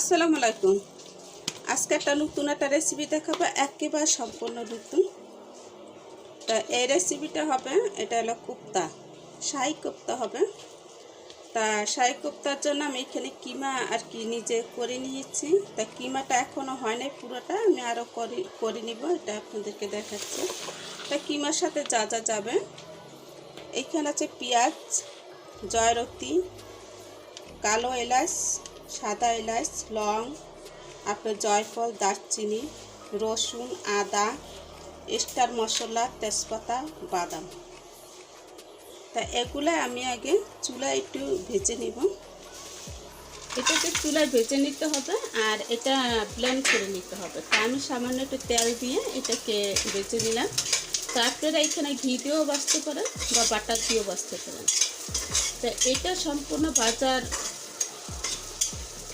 আসসালামু আলাইকুম। আজকে একটা নতুন একটা রেসিপি দেখাবো, একেবারে সম্পূর্ণ নতুন। তা এই রেসিপিটা হবে, এটা হলো কুপ্তা, শাহি কোপ্তা হবে। তা শাহি কোপ্তার জন্য আমি এখানে কিমা আর কি নিজে করে নিয়েছি। তা কিমাটা এখনও হয় নাই পুরোটা, আমি আরও করে করে নিব, এটা আপনাদেরকে দেখাচ্ছি। তা কিমার সাথে যা যা যাবে এইখানে আছে পেঁয়াজ, জয়রতি, কালো এলাচ সাদা এলাচ, লং আপনার জয়ফল, দারচিনি, রসুন, আদা স্টার মশলা, তেজপাতা, বাদাম। তা এগুলো আমি আগে চুলায় একটু ভেজে নিব। এটাকে চুলায় ভেজে নিতে হবে আর এটা ব্লেন্ড করে নিতে হবে। তা আমি সামান্য একটু তেল দিয়ে এটাকে ভেজে নিলাম। তা আপনারা এখানে ঘি দিয়েও বাঁচতে পারেন বা বাটার দিয়েও বাঁচতে পারেন। তা এটা সম্পূর্ণ বাজার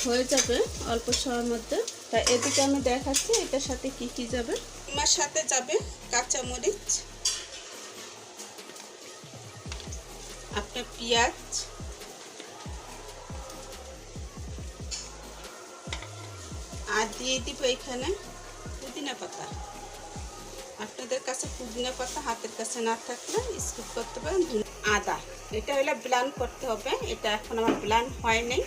হয়ে যাবে অল্প সময়ের মধ্যে। তা এদিকে আমি দেখাচ্ছি এটার সাথে কি কি যাবে। আমার সাথে যাবে কাঁচামরিচ আপনার পেঁয়াজ, আর দিয়ে দিব এখানে পুদিনা পাতা। আপনাদের কাছে পুদিনা পাতা হাতের কাছে না থাকলে স্কিপ করতে পারেন। আদা। এটা হলে ব্লান করতে হবে। এটা এখন আমার ব্লান হয় নাই।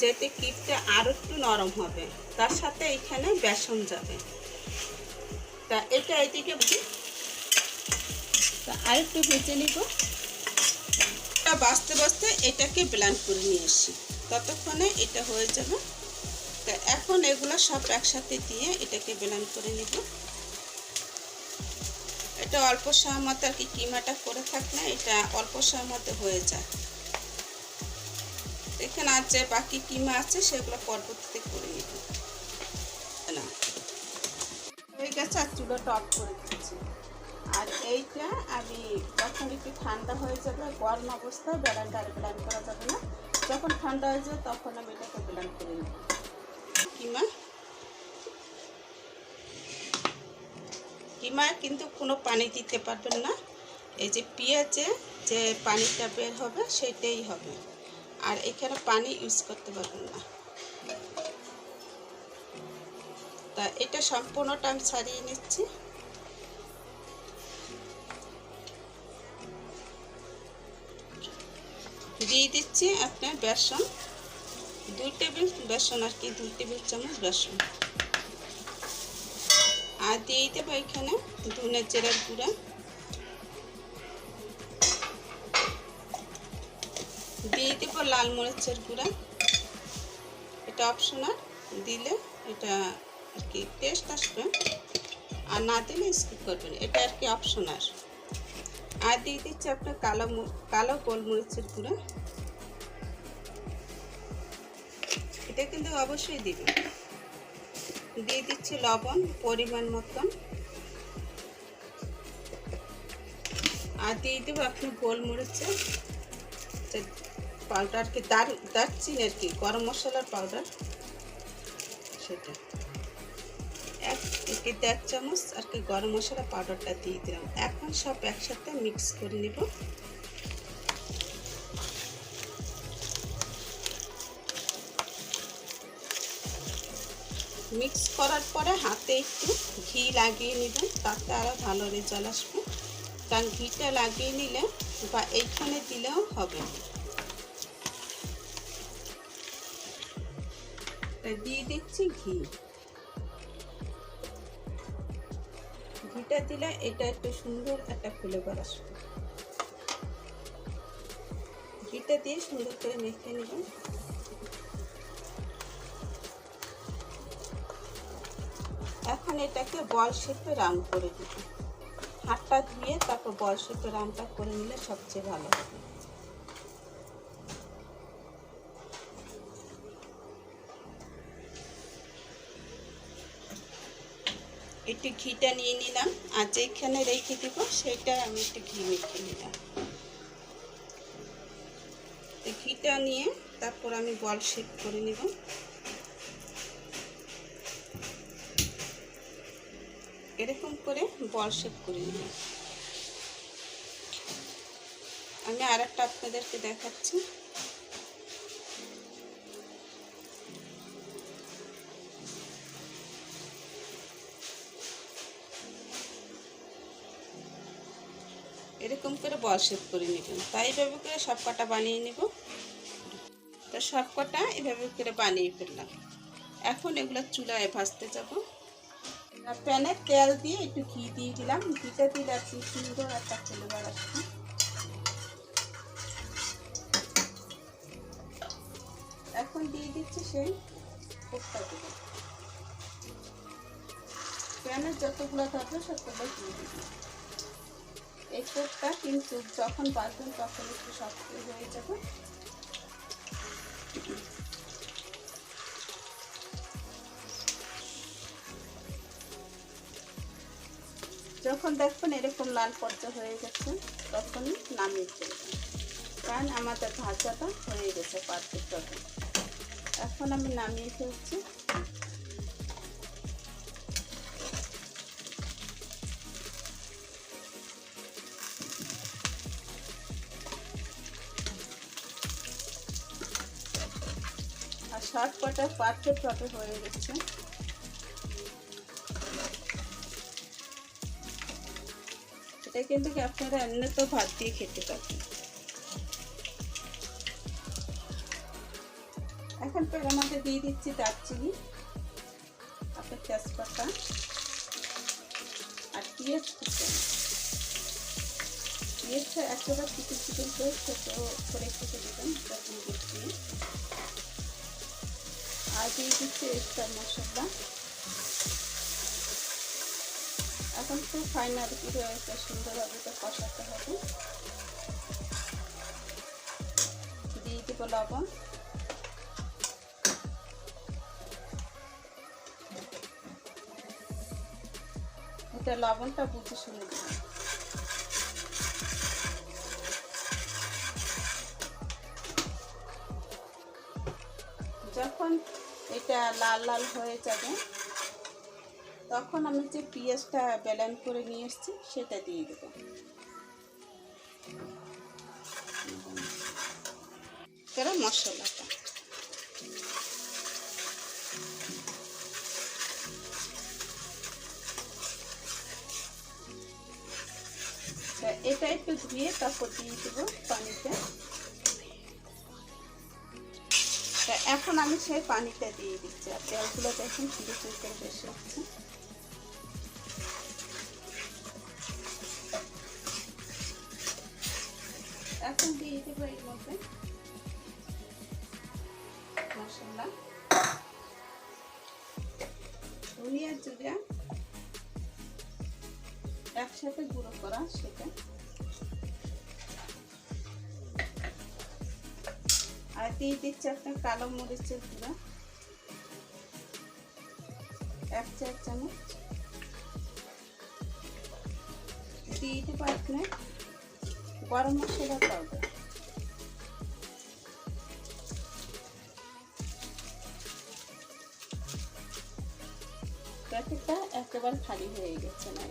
যেতে কিপটা আরও একটু নরম হবে। তার সাথে এখানে বেসন যাবে। তা এটা এদিকে তা আর একটু ভেজে নিব বাঁচতে বাঁচতে এটাকে ব্লান করে নিয়ে আসি। ততক্ষণে এটা হয়ে যাবে। তা এখন এগুলো সব একসাথে দিয়ে এটাকে ব্লান করে নিব। এটা অল্প সময় মতো আর কি কিমাটা করে থাক না এটা অল্প সময় মতো হয়ে যায়। এখানে আর যে বাকি কিমা আছে সেগুলো পরবর্তীতে করে নিব। না। হয়ে গেছে, আর চুলো টপ করে দিচ্ছি। আর এইটা আমি যখন একটু ঠান্ডা হয়ে যাবে, গরম অবস্থায় ব্যালেন্ডার ব্ল্যান্ড করা যাবে না। যখন ঠান্ডা হয়ে যাবে তখন আমি এটাকে ব্ল্যান্ড করে নিব। কিমা কিমা কিন্তু কোনো পানি দিতে পারবেন না। এই যে পেঁয়াজে যে পানিটা বের হবে, সেটাই হবে। আর এখানে পানি ইউজ করতে পারবেন না। তা এটা সম্পূর্ণটা আমি ছাড়িয়ে নিচ্ছি। দিয়ে দিচ্ছি আপনার বেসন। দুই টেবিল বেসন আর কি, দুই টেবিল চামচ বেসন। আর দিয়ে দেবো এখানে ধনের জেরার গুঁড়া। দিয়ে দেব লাল মরিচের গুঁড়া। এটা অপশনাল, দিলে এটা আর কি টেস্ট আসবে। আর না দিলে স্কিপ করবেন, এটা আর কি অপশনাল আর দিয়ে দিচ্ছি আপনার কালো কালো গোলমরিচের গুঁড়া। এটা কিন্তু অবশ্যই দিবেন। দিয়ে দিচ্ছি লবণ, পরিমাণ মতন। আর দিয়ে দেবো আপনি গোলমরিচের পাউডার কি দার, দারচিনি আর কি? গরম মশলার পাউডার? সেটা। এক থেকে দেড় চামচ আর কি গরম মশলা পাউডারটা দিয়ে দিলাম। এখন সব একসাথে মিক্স করে নেব। মিক্স করার পরে হাতে একটু ঘি লাগিয়ে নেবেন, তাতে আরও ভালো রেজাল্ট আসবে। কারণ ঘিটা লাগিয়ে নিলে বা এইখানে দিলেও হবে দিয়ে দিচ্ছি ঘি। ঘিটা দিলে এটা একটু সুন্দর একটা ফ্লেভার আসবে। ঘিটা দিয়ে সুন্দর করে মেখে নেবেন। এখন এটাকে বল শেপে রাউন্ড করে দিব। হাতটা ধুয়ে তারপর বল শেপে রাউন্ডটা করে নিলে সবচেয়ে ভালো হবে। একটু ঘিটা নিয়ে নিলাম। আর যেখানে রেখে দিব, সেটা আমি একটু ঘি মেখে নিলাম। ঘিটা নিয়ে তারপর আমি বল শেপ করে নিব। এরকম করে বল শেপ করে নিলাম আমি আর একটা আপনাদেরকে দেখাচ্ছি। এরকম করে বল শেপ করে নেবেন তাই এভাবে করে সব কটা বানিয়ে নেব। তো সব কটা এভাবে করে বানিয়ে ফেললাম। এখন এগুলো চুলায় ভাজতে যাব। প্যানে তেল দিয়ে একটু ঘি দিয়ে দিলাম। ঘিটা দিলে একটু সুন্দর একটা ফ্লেভার আসবে। এখন দিয়ে দিচ্ছি সেই কোপ্তাগুলো প্যানের যতগুলো থাকবে সবগুলো দিয়ে দিবি এই কিন্তু যখন বাঁধবেন তখন একটু শক্ত হয়ে যাবে। যখন দেখবেন এরকম লাল পর্যা হয়ে গেছে, তখনই নামিয়ে ফেলবেন। কারণ আমাদের ভাজাটা হয়ে গেছে পারফেক্টভাবে এখন আমি নামিয়ে ফেলছি। আর সব কটা পারফেক্টভাবে হয়ে গেছে এটা কিন্তু আপনারা এমনি তো ভাত দিয়ে খেতে পারবেন। এখন পেড়ে মধ্যে দিয়ে দিচ্ছি দারচিনি আপনার তেজপাতা আর পেঁয়াজ কুচন। পেঁয়াজটা একেবারে চিকেন চিকেন করে ছোটো করে কেটে দেবেন তখন দিয়ে দিচ্ছি এক্সট্রা মশলা। এখন তো ফাইনাল পুরো একটা সুন্দরভাবে তো কষাতে হবে। দিয়ে দিব লবণ। এটা লবণটা বুঝে শুনে দিলাম লাল লাল হয়ে যাবে। তখন আমি যে পেঁয়াজটা ব্যালেন করে নিয়ে এসেছি, সেটা দিয়ে দেব। গরম মশলাটা। এটা একটু ধুয়ে তারপর দিয়ে দেবো পানিতে। এখন আমি সেই পানিটা দিয়ে দিচ্ছি আর তেলগুলো দেখুন শুধু করে বেশি হচ্ছে। এখন দিয়ে দেবো এর মধ্যে মশলা। ধনিয়া জিরা একসাথে গুঁড়ো করা সেটা। দিয়ে দিচ্ছি আপনার কালো মরিচের গুঁড়া। এক চার চামচ। দিয়ে দেবো আপনার গরম মশলা পাউডার প্যাকেটটা একেবারে খালি হয়ে গেছে না।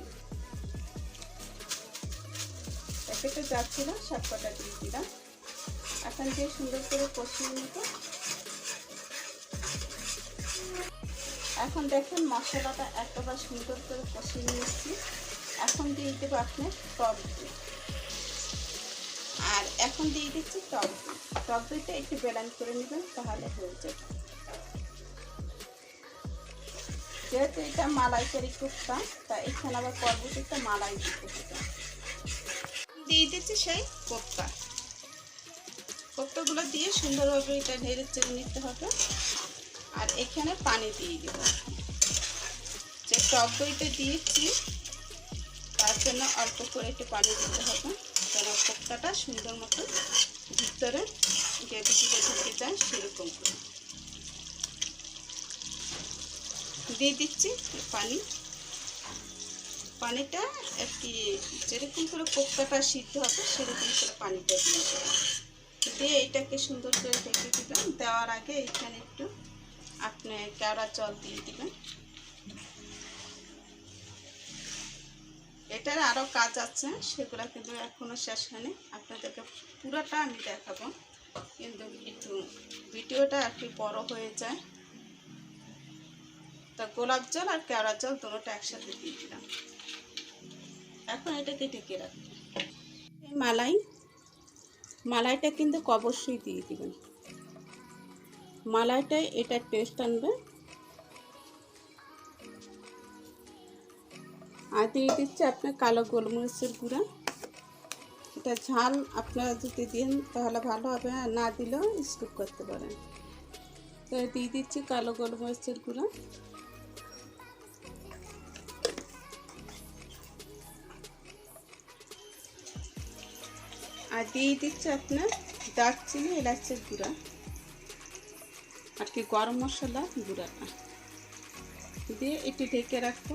প্যাকেটে যাচ্ছিল সব কটা দিয়ে দিলাম। এখন দিয়ে সুন্দর করে কষিয়ে নেব এখন দেখেন মশলাটা একেবারে সুন্দর করে কষিয়ে নিয়েছি। এখন দিয়ে দেবো আপনার টক দই। আর এখন দিয়ে দিচ্ছি টক টক দইটা একটু ব্যালেন্স করে নেবেন, তাহলে হয়ে যাবে। যেহেতু এটা মালাই মালাইকারি কুপ্তা তা এখানে আবার পরবর্তীতে মালাই দিতে হবে। দিয়ে দিচ্ছি সেই কোপ্তা। কোপ্তাগুলো দিয়ে সুন্দরভাবে এটা নেড়ে চেড়ে নিতে হবে। আর এখানে পানি দিয়ে দেব। যে টক দইটা দিয়েছি, তার জন্য অল্প করে একটু পানি দিতে হবে। যেন কোপ্তাটা সুন্দর মতো ভিতরে গ্রেভিটিতে ঢুকে যায় সেরকম করে। দিয়ে দিচ্ছি পানি। পানিটা একটি যেরকম করে কোপ্তাটা সিদ্ধ হবে, সেরকম করে পানিটা দিয়ে দেবো। দিয়ে এটাকে সুন্দর করে ঢেকে দিবেন। দেওয়ার আগে এখানে একটু আপনি কেওড়া জল দিয়ে দিবেন। এটার আরও কাজ আছে, সেগুলো কিন্তু এখনও শেষ হয়নি। আপনাদেরকে পুরোটা আমি দেখাবো। কিন্তু একটু ভিডিওটা একটু বড় হয়ে যায়। তা গোলাপ জল আর কেওড়া জল দুটোটা একসাথে দিয়ে দিলাম। এখন এটাকে ঢেকে রাখব। মালাই মালাইটা কিন্তু অবশ্যই দিয়ে দেবেন। মালাইটাই এটা টেস্ট আনবে। আর দিয়ে দিচ্ছে আপনার কালো গোলমরিচের গুঁড়া। এটা ঝাল আপনারা যদি দিন তাহলে ভালো হবে না দিলেও স্কিপ করতে পারেন। তো দিয়ে দিচ্ছি কালো গোলমরিচের গুঁড়া। দিয়ে দিচ্ছে আপনার দারচিনি এলাচের গুঁড়া। আর কি গরম মশলা, গুঁড়াটা। দিয়ে একটু ঢেকে রাখব।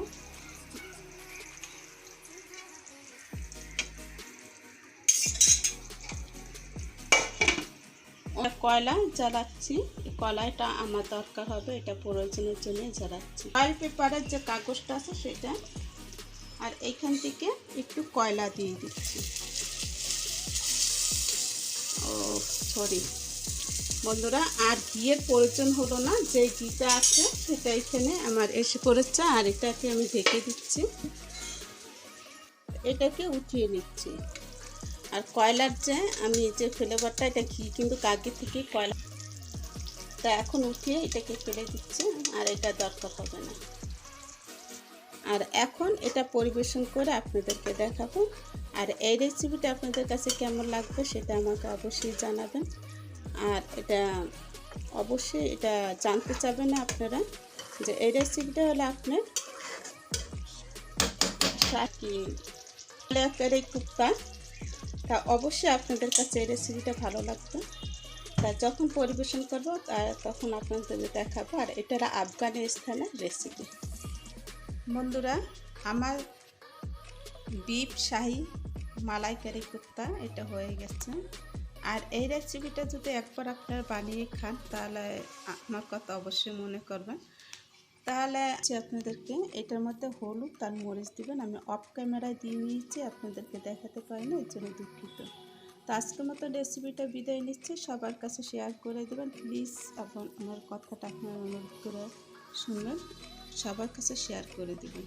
কয়লা জ্বালাচ্ছি। কলাইটা আমার দরকার হবে, এটা প্রয়োজনের জন্য জ্বালাচ্ছি। অয়েল পেপারের যে কাগজটা আছে সেটা, আর এইখান থেকে একটু কয়লা দিয়ে দিচ্ছি। সরি। বন্ধুরা, আর ঘিয়ের প্রয়োজন হলো না যে ঘিটা আছে সেটা এখানে আমার এসে পড়েছে, আর এটাকে আমি ঢেকে দিচ্ছি। এটাকে উঠিয়ে নিচ্ছি। আর কয়লার যে, আমি যে ফ্লেভারটা, এটা ঘি কিন্তু আগে থেকে কয়লা। তা এখন উঠিয়ে এটাকে ফেলে দিচ্ছি, আর এটা দরকার হবে না। আর এখন এটা পরিবেশন করে আপনাদেরকে দেখাবো। আর এই রেসিপিটা আপনাদের কাছে কেমন লাগবে সেটা আমাকে অবশ্যই জানাবেন। আর এটা অবশ্যই এটা জানতে চাবেন না আপনারা যে এই রেসিপিটা হলো আপনার সাকি এই কুপ্তা তা অবশ্যই আপনাদের কাছে এই রেসিপিটা ভালো লাগবে। তা যখন পরিবেশন করব তখন আপনাদের দেখাবো। আর এটা আফগানিস্তানের রেসিপি বন্ধুরা, আমার বিফ শাহি মালাইকারি কুর্তা এটা হয়ে গেছে। আর এই রেসিপিটা যদি একবার আপনারা বানিয়ে খান, তাহলে আমার কথা অবশ্যই মনে করবেন। তাহলে আপনাদেরকে এটার মধ্যে হলুদ আর মরিচ দিবেন। আমি অফ ক্যামেরায় দিয়ে নিয়েছি, আপনাদেরকে দেখাতে পারি না এর জন্য দুঃখিত। তো আজকের মতো রেসিপিটা বিদায় নিচ্ছি। সবার কাছে শেয়ার করে দেবেন। প্লিজ এবং আমার কথাটা আপনার অনুরোধ করে শুনবেন। সবার কাছে শেয়ার করে দেবেন।